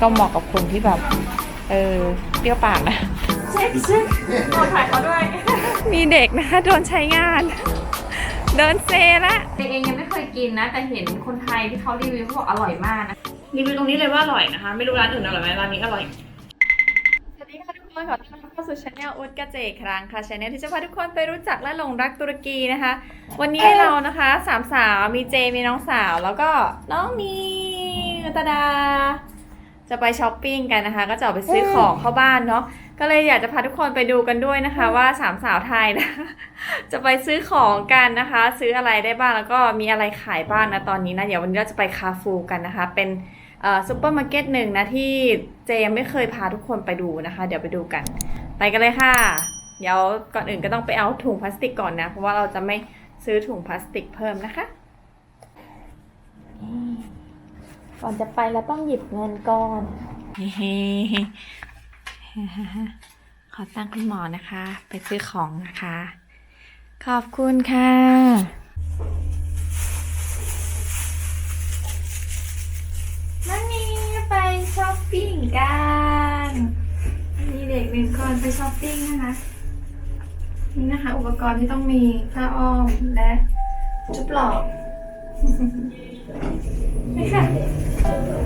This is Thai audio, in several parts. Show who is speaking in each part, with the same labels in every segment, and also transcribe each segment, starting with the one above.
Speaker 1: ก็เหมาะกับคนที่แบบ เออเปรี้ยวปากนะเช็คเช็คโดนถ่ายเขาด้วย มีเด็กนะคะโดนใช้งาน เดินเซละเองยังไม่เคยกินนะ แต่เห็นคนไทยที่เขารีวิวเขาบอกอร่อยมากนะรีวิวตรงนี้เลยว่าอร่อยนะคะ ไม่รู้ร้านอื่นอร่อยไหมร้านนี้อร่อยสวัสดีค่ะทุกคนขอต้อนรับเข้าสู่ช anel อุดกระเจกครั้งค่ะช anel ที่จะพาทุกคนไปรู้จักและหลงรักตุรกีนะคะ วันนี้เรานะคะสามสาวมีเจมีน้องสาวแล้วก็น้องมีตาดา จะไปช้อปปิ้งกันนะคะ ก็จะออกไปซื้อของเข้าบ้านเนาะก็เลยอยากจะพาทุกคนไปดูกันด้วยนะคะ ว่าสามสาวไทยนะจะไปซื้อของกันนะคะ ซื้ออะไรได้บ้างแล้วก็มีอะไรขายบ้างนะตอนนี้นะเดี๋ยววันนี้เราจะไปคาฟูกันนะคะ เป็นเอ่อซูเปอร์มาร์เก็ตหนึ่งนะที่เจยังไม่เคยพาทุกคนไปดูนะคะ เดี๋ยวไปดูกัน ไปกันเลยค่ะ เดี๋ยวก่อนอื่นก็ต้องไปเอาถุงพลาสติกก่อนนะ เพราะว่าเราจะไม่ซื้อถุงพลาสติกเพิ่มนะคะ ก่อนจะไปเราต้องหยิบเงินก่อนเฮ้ขอตั้งคุณหมอนะคะ ไปซื้อของนะคะ ขอบคุณค่ะมันมีไปช้อปปิ้งกันมีเด็กหนึ่งคนไปช้อปปิ้งนะคะนี่นะคะ อุปกรณ์ที่ต้องมีผ้าอ้อมและจุบหลอกนี่ค่ะ นี่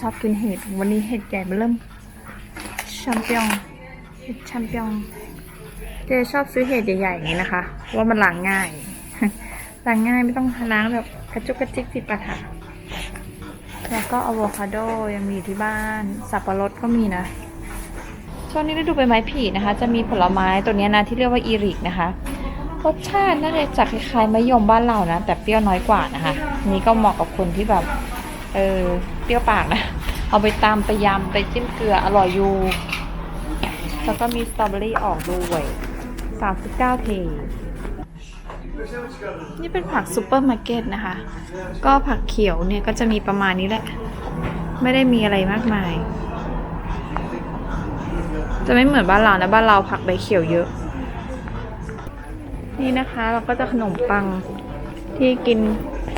Speaker 1: ชอบกินเห็ด วันนี้เห็ดใหญ่มาเริ่มแชมเปียงเห็ดแชมเปียงเจชอบซื้อเห็ดใหญ่ๆอย่างนี้นะคะ ว่ามันล้างง่าย ล้างง่ายไม่ต้องล้างแบบกระจุกกระจิกติดปัญหาแล้วก็อะโวคาโดยังมีอยู่ที่บ้าน สับปะรดก็มีนะ ช่วงนี้ฤดูใบไม้ผลินะคะ จะมีผลไม้ตัวนี้นะที่เรียกว่าอีริกนะคะ รสชาติน่าจะจะคล้ายๆมะยมบ้านเรานะ แต่เปรี้ยวน้อยกว่านะคะนนี้ก็เหมาะกับคนที่แบบ เออ เปรี้ยวปากนะ เอาไปตามไปยำไปจิ้มเกลืออร่อยอยู่ แล้วก็มีสตรอเบอรี่ออกด้วย39เทนี่เป็นผักซูเปอร์มาร์เก็ตนะคะ ก็ผักเขียวเนี่ยก็จะมีประมาณนี้แหละ ไม่ได้มีอะไรมากมาย จะไม่เหมือนบ้านเรานะบ้านเราผักใบเขียวเยอะ นี่นะคะเราก็จะขนมปังที่กิน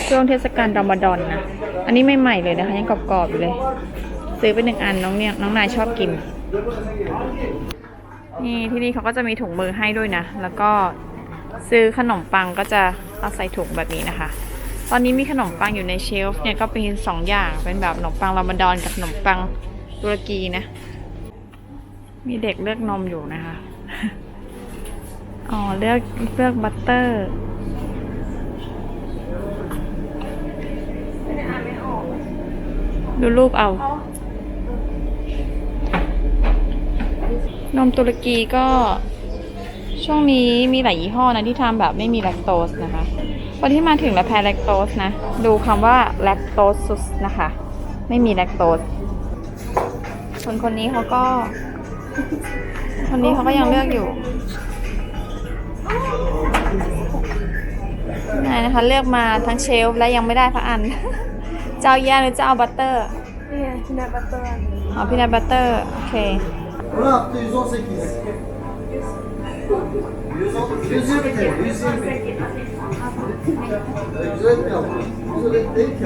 Speaker 1: ช่วงเทศกาลรอมฎอนนะ อันนี้ไม่ใหม่เลยนะคะ ยังกรอบๆอยู่เลย ซื้อไปหนึ่งอันน้องเนี่ยน้องนายชอบกิน นี่ที่นี่เขาก็จะมีถุงมือให้ด้วยนะ แล้วก็ซื้อขนมปังก็จะเอาใส่ถุงแบบนี้นะคะ ตอนนี้มีขนมปังอยู่ในเชลฟ์เนี่ยก็เป็นสองอย่าง เป็นแบบขนมปังรอมฎอนกับขนมปังตุรกีนะ มีเด็กเลือกนมอยู่นะคะ อ๋อเลือกเลือกบัตเตอร์ ดูรูปเอา นมตุรกีก็ช่วงนี้มีหลายยี่ห้อนะที่ทำแบบไม่มีแลคโตสนะคะ คนที่มาถึงแล้วแพ้แลคโตสนะ ดูคำว่าแลคโตสนะคะ ไม่มีแลคโตส คนคนนี้เขาก็ คนนี้เขาก็ยังเลือกอยู่นายนะคะ เลือกมาทั้งเชลฟ์และยังไม่ได้สักอัน เจ้าแย่หรือเจ้าบัตเตอร์
Speaker 2: นี่ไงที่นัดบัตเตอร์
Speaker 1: อ๋อพี่นัทบัตเตอร์โอเค
Speaker 3: Bunu attı 118. 120 TL. 120. Güzel mi yaptın? Güzel et değil ki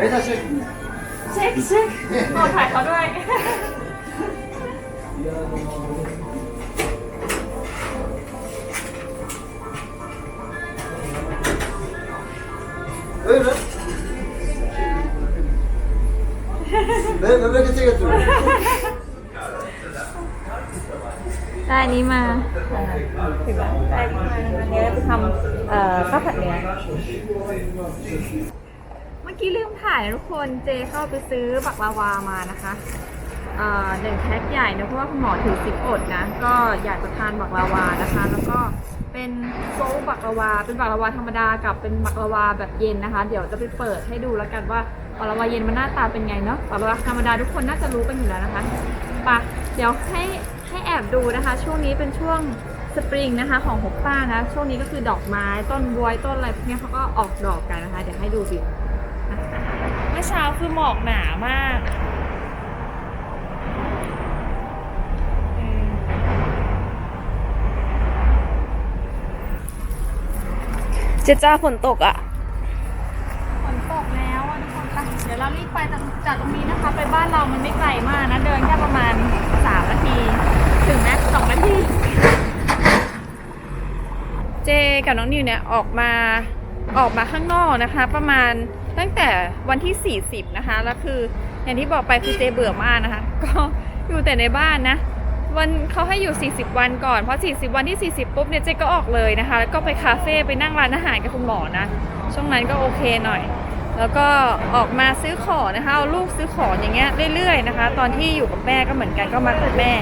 Speaker 3: Beyler çek.
Speaker 1: เช็คเช็คโอ้ถ่ายเขาด้วย
Speaker 3: Öyle. Ben memlekete götürüyorum.
Speaker 1: ได้อันนี้มาถือว่าได้อันนี้มาวันนี้เราจะทำเอ่อข้าวผัดเนื้อเมื่อ กี้ลืมถ่ายนะทุกคนเจเข้าไปซื้อบักลาวามานะคะเอ่อหนึ่งแพ็คใหญ่นะเพราะว่าคุณหมอถือสิบอดนะ ก็อยากจะทานบักลาวานะคะ แล้วก็เป็นโซลบักลาวา เป็นบักลาวาธรรมดากับเป็นบักลาวาแบบเย็นนะคะ เดี๋ยวจะไปเปิดให้ดูแล้วกันว่าบักลาวาเย็นมันหน้าตาเป็นไงเนาะบักลาวาธรรมดาทุกคนน่าจะรู้กันอยู่แล้วนะคะปะเดี๋ยวให้ให้แอบดูนะคะ ช่วงนี้เป็นช่วงสปริงนะคะของฮกป้านะ ช่วงนี้ก็คือดอกไม้ต้นบวยต้นอะไรพวกนี้เขาก็ออกดอกกันนะคะ เดี๋ยวให้ดูสิ เมื่อเช้าคือหมอกหนามากอืมเจ๊จ้าฝนตกอะฝนตกแล้วอะทุกคนไปเดี๋ยวเรารีบไปจากจากตรงนี้นะคะ ไปบ้านเรามันไม่ไกลมากนะ เดินแค่ประมาณสามนาที ถึงแม้สองนาที เจกับน้องนิวเนี่ยออกมาออกมาข้างนอกนะคะ ประมาณ ตั้งแต่วันที่ 40 นะคะ แล้วคืออย่างที่บอกไปคือเจเบื่อมากนะคะ ก็อยู่แต่ในบ้านนะ วันเขาให้อยู่ 40 วันก่อน เพราะ 40 วันที่ 40 ปุ๊บเนี่ยเจก็ออกเลยนะคะ แล้วก็ไปคาเฟ่ไปนั่งร้านอาหารกับคุณหมอนะ ช่วงนั้นก็โอเคหน่อย แล้วก็ออกมาซื้อของนะคะเอาลูกซื้อของอย่างเงี้ยเรื่อยๆนะคะ ตอนที่อยู่กับแม่ก็เหมือนกันก็มากับแม่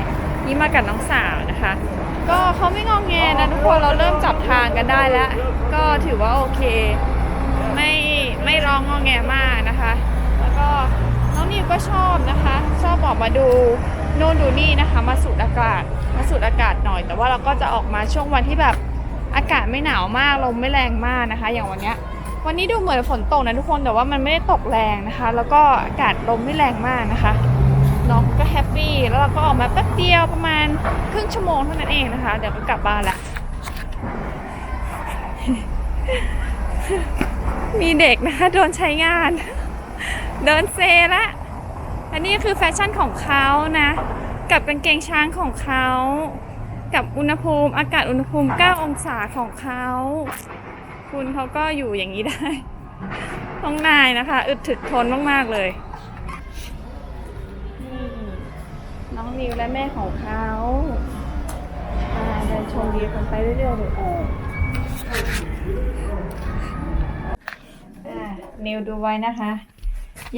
Speaker 1: นี่มากับน้องสาวนะคะ ก็เขาไม่งองแงนะทุกคนเราเริ่มจับทางกันได้แล้ว ก็ถือว่าโอเค ไม่ องงอแงมากนะคะ แล้วก็น้องนิวก็ชอบนะคะ ชอบออกมาดูโน่นดูนี่นะคะ มาสูดอากาศมาสูดอากาศหน่อย แต่ว่าเราก็จะออกมาช่วงวันที่แบบอากาศไม่หนาวมากลมไม่แรงมากนะคะ อย่างวันเนี้ยวันนี้ดูเหมือนฝนตกนะทุกคนแต่ว่ามันไม่ได้ตกแรงนะคะ แล้วก็อากาศลมไม่แรงมากนะคะน้องก็แฮปปี้แล้วเราก็ออกมาแป๊บเดียวประมาณครึ่งชั่วโมงเท่านั้นเองนะคะ เดี๋ยวก็กลับบ้านละ มีเด็กนะคะโดนใช้งาน เดินเซละอันนี้คือแฟชั่นของเขานะ กับกางเกงช้างของเขา กับอุณหภูมิอากาศอุณหภูมิ 9 องศาของเขา คุณเขาก็อยู่อย่างนี้ได้ต้องนายนะคะ อึดถึกทนมาก ๆ เลยนี่น้องนิวและแม่ของเขาเดินชมวิวกันไปเรื่อยๆเลย นิวดูไว้นะคะ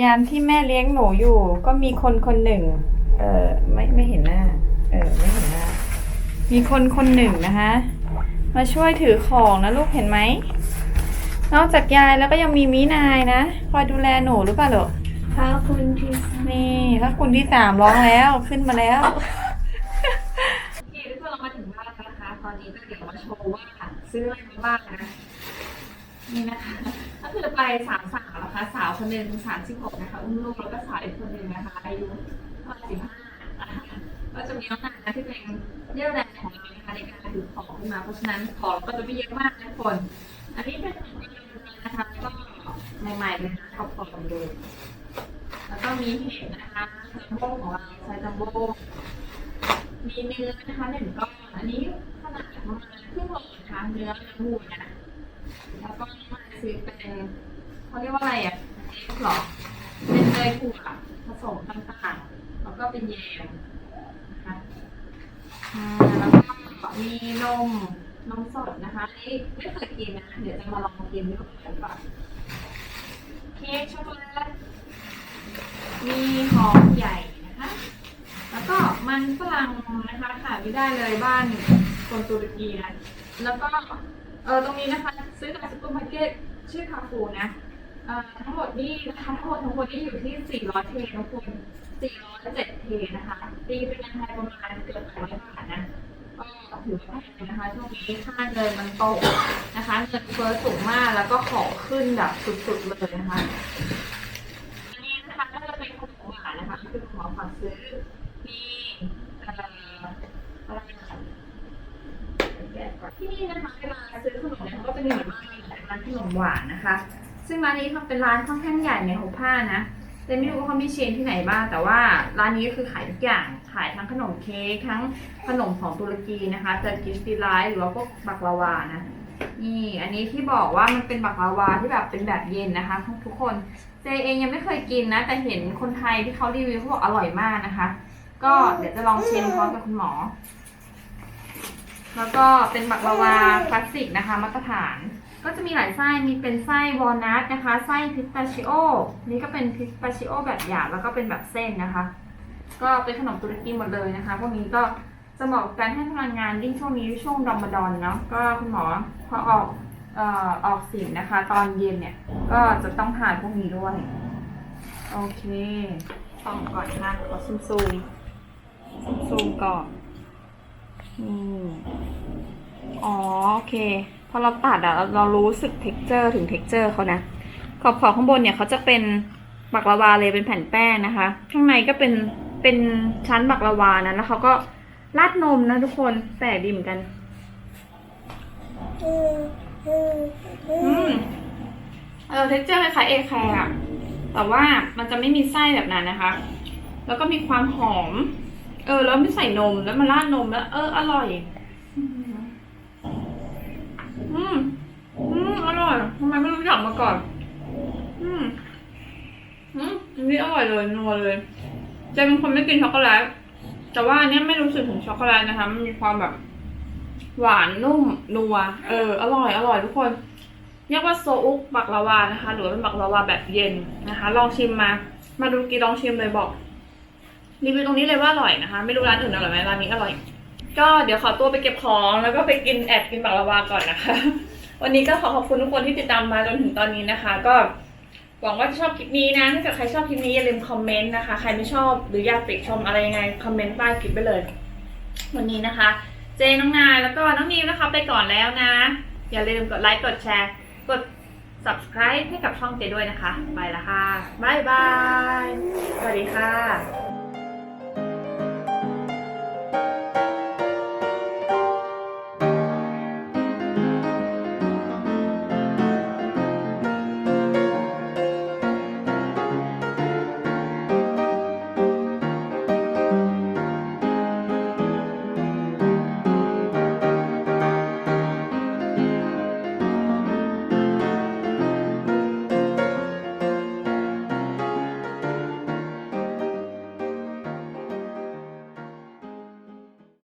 Speaker 1: ยามที่แม่เลี้ยงหนูอยู่ ก็มีคนคนหนึ่ง เออไม่ไม่เห็นหน้า เออไม่เห็นหน้า มีคนคนหนึ่งนะคะ มาช่วยถือของนะลูกเห็นไหม นอกจากยายแล้วก็ยังมีมีนายนะคอยดูแลหนูหรือเปล่าลูก
Speaker 2: พระคุณที่
Speaker 1: นี่ถ้าคุณที่สามร้องแล้วขึ้นมาแล้วโอเคทุกคนเรามาถึงบ้านแล้วนะคะตอนนี้ก็เดี๋ยวมาโชว์ว่าซื้ออะไรมาบ้างนะ นี่นะคะ ก็คือไปสามสาวนะคะสาวคนหนึ่งสามสิบหกนะคะอุ้มลูกแล้วก็สาวอีกคนหนึ่งนะคะอายุประมาณสิบห้าก็จะมีน้องนานะที่เป็นเรี่ยวแรงของเรานะคะในการถือของขึ้นมาเพราะฉะนั้นของก็จะไม่เยอะมากนะทุกคน อันนี้เป็นของเรานะคะก็ใหม่ๆเลยนะขอบคุณดูแล้วก็มีเห็ดนะคะจัมโบ้ของเราใช้จัมโบ้มีเนื้อนะคะหนึ่งก้อนอันนี้ขนาดประมาณครึ่งโลนะคะเนื้อเนื้อหมูนะ ก็มาซื้อเป็นเขาเรียกว่าอะไรอะเอฟหรอ เป็นเนยถั่วผสมต่างๆ แล้วก็เป็นแยมนะคะอ่าแล้วก็มีนมนมสดนะคะนนี่ไม่เคยกินนะ เดี๋ยวจะมาลองกินดูก่อนเค้กช็อกโกแลตมีหอมใหญ่นะคะ แล้วก็มันฝรั่งนะคะขาดไม่ได้เลยบ้านคนตุรกีนะ แล้วก็เออตรงนี้นะคะ ซื้อจากซุปเปอร์มาร์เก็ต ชื่อคาฟูนะเออ่าทั้งหมดนี่นะคะทั้งหมดทั้งหมดนี่อยู่ที่ 400 เทนะคุณ407 เทนะคะตีเป็นเงินไทยประมาณเกือบ200บาทนะก็ถือว่าแพงนะคะช่วงนี้ค่าเงินมันตกนะคะเงินเฟ้อสูงมากแล้วก็ของขึ้นแบบสุดๆเลยนะคะอันนี้นะคะก็จะเป็นขนมหวานนะคะคือของฝากซื้อมีเอ่ออะไรนะคะแกะก่อนที่นี่นะคะ ขนมหวานนะคะ ซึ่งร้านนี้เขาเป็นร้านค่อนข้างใหญ่ในหัวผ้านะแต่ไม่รู้ว่าเขามีเชนที่ไหนบ้างแต่ว่าร้านนี้ก็คือขายทุกอย่างขายทั้งขนมเค้กทั้งขนมของตุรกีนะคะเจอกิสตีไลท์หรือว่าพวกบักลาวานะนี่อันนี้ที่บอกว่ามันเป็นบักลาวาที่แบบเป็นแบบเย็นนะคะทุกคนเจเองยังไม่เคยกินนะ แต่เห็นคนไทยที่เขารีวิวเขาบอกอร่อยมากนะคะ ก็เดี๋ยวจะลองชิมพร้อมกับคุณหมอ แล้วก็เป็นบักลาวาคลาสสิกนะคะ มาตรฐาน ก็จะมีหลายไส้ มีเป็นไส้วอลนัทนะคะ ไส้พิสตาชิโอ นี่ก็เป็นพิสตาชิโอแบบหยาบแล้วก็เป็นแบบเส้นนะคะ ก็เป็นขนมตุรกีหมดเลยนะคะ พวกนี้ก็จะเหมาะกับการให้พลังงานยิ่งช่วงนี้ช่วงรอมฎอนเนาะ ก็คุณหมอพอออกเอ่อออกสิ่งนะคะ ตอนเย็นเนี่ย ก็จะต้องทานพวกนี้ด้วย โอเคส่องก่อนนะขอซูมซูมซูมซูมก่อนอืมอ๋อ โอเค พอเราตัดอะเราเรารู้สึกเท็กเจอร์ถึงเท็กเจอร์เขานะ ขอบขอบข้างบนเนี่ยเขาจะเป็นบักลาวาเลยเป็นแผ่นแป้งนะคะ ข้างในก็เป็นเป็นชั้นบักลาวานะแล้วเขาก็ราดนมนะทุกคนแปลกดีเหมือนกันอืมเออเท็กเจอร์คล้ายๆเอแคร์อะแต่ว่ามันจะไม่มีไส้แบบนั้นนะคะ แล้วก็มีความหอม เออ แล้วไม่ใส่นมแล้วมาราดนมแล้ว เออ อร่อย อืม อืม อ ร่อยทำไมไม่รู้จักมาก่อน อืมอืมอันนี้อร่อยเลยนัวเลยเจเป็นคนไม่กินช็อกโกแลตแต่ว่าอันเนี้ยไม่รู้สึกถึงช็อกโกแลตนะคะ มันมีความแบบ หวานนุ่มนัว เออ อร่อย อร่อยทุกคนเรียกว่าโซอุกบักลาวานะคะ หรือว่าเป็นบักลาวาแบบเย็นนะคะ ลองชิมมา มาดูกีลองชิมเลยบอกรีวิวตรงนี้เลยว่าอร่อยนะคะ ไม่รู้ร้านอื่นอร่อยไหมร้านนี้อร่อย ก็เดี๋ยวขอตัวไปเก็บของแล้วก็ไปกินแอบกินบักลาวาก่อนนะคะ วันนี้ก็ขอขอบคุณทุกคนที่ติดตามมาจนถึงตอนนี้นะคะ ก็หวังว่าจะชอบคลิปนี้นะ ถ้าเกิดใครชอบคลิปนี้อย่าลืมคอมเมนต์นะคะ ใครไม่ชอบหรืออยากติชมอะไรยังไงคอมเมนต์ใต้คลิปไปเลย วันนี้นะคะ เจน้องนายแล้วก็น้องนีมนะคะไปก่อนแล้วนะ อย่าลืมกดไลค์กดแชร์กด subscribe ให้กับช่องเจด้วยนะคะ ไปละค่ะบายบาย สวัสดีค่ะ